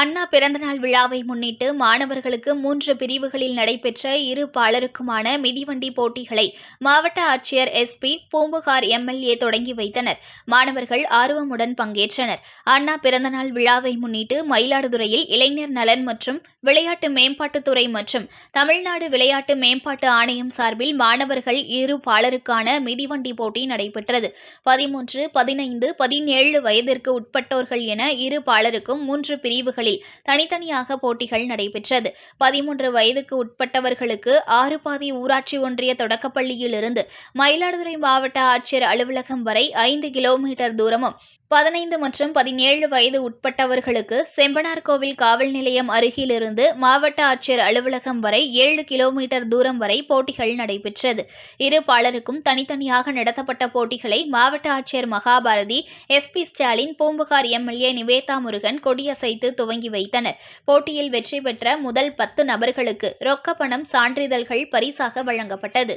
Anna பிறந்தநாள் விழாவை முன்னிட்டு மாணவர்களுக்கு மூன்று பிரிவுகளில் நடைபெற்ற இரு பாலருக்குமான மிதிவண்டி போட்டிகளை மாவட்ட ஆட்சியர் எஸ்பி பூம்புகார் எம்எல்ஏ தொடங்கி வைத்தனர். மாணவர்கள் ஆர்வமுடன் பங்கேற்றனர். அண்ணா பிறந்தநாள் விழாவை முன்னிட்டு மயிலாடுதுறையில் இளைஞர் நலன் மற்றும் விளையாட்டு மேம்பாட்டுத்துறை மற்றும் தமிழ்நாடு விளையாட்டு மேம்பாட்டு ஆணையம் சார்பில் மாணவர்கள் இரு பாலருக்கான மிதிவண்டி போட்டி நடைபெற்றது. பதிமூன்று பதினைந்து பதினேழு வயதிற்கு உட்பட்டோர்கள் என இரு பாலருக்கும் மூன்று பிரிவுகளில் தனித்தனியாக போட்டிகள் நடைபெற்றது. பதிமூன்று வயதுக்கு உட்பட்டவர்களுக்கு ஆறு பாதி ஊராட்சி ஒன்றிய தொடக்கப்பள்ளியிலிருந்து மயிலாடுதுறை மாவட்ட ஆட்சியர் அலுவலகம் வரை ஐந்து கிலோமீட்டர் தூரமும் பதினைந்து மற்றும் பதினேழு வயது உட்பட்டவர்களுக்கு செம்பனார்கோவில் காவல் நிலையம் அருகிலிருந்து மாவட்ட ஆட்சியர் அலுவலகம் வரை ஏழு கிலோமீட்டர் தூரம் வரை போட்டிகள் நடைபெற்றது. இரு பாலருக்கும் தனித்தனியாக நடத்தப்பட்ட போட்டிகளை மாவட்ட ஆட்சியர் மகாபாரதி எஸ்பி ஸ்டாலின் பூம்புகார் எம்எல்ஏ நிவேதா முருகன் கொடியசைத்து துவங்கி வைத்தனர். போட்டியில் வெற்றி பெற்ற முதல் பத்து நபர்களுக்கு ரொக்க பணம் சான்றிதழ்கள் பரிசாக வழங்கப்பட்டது.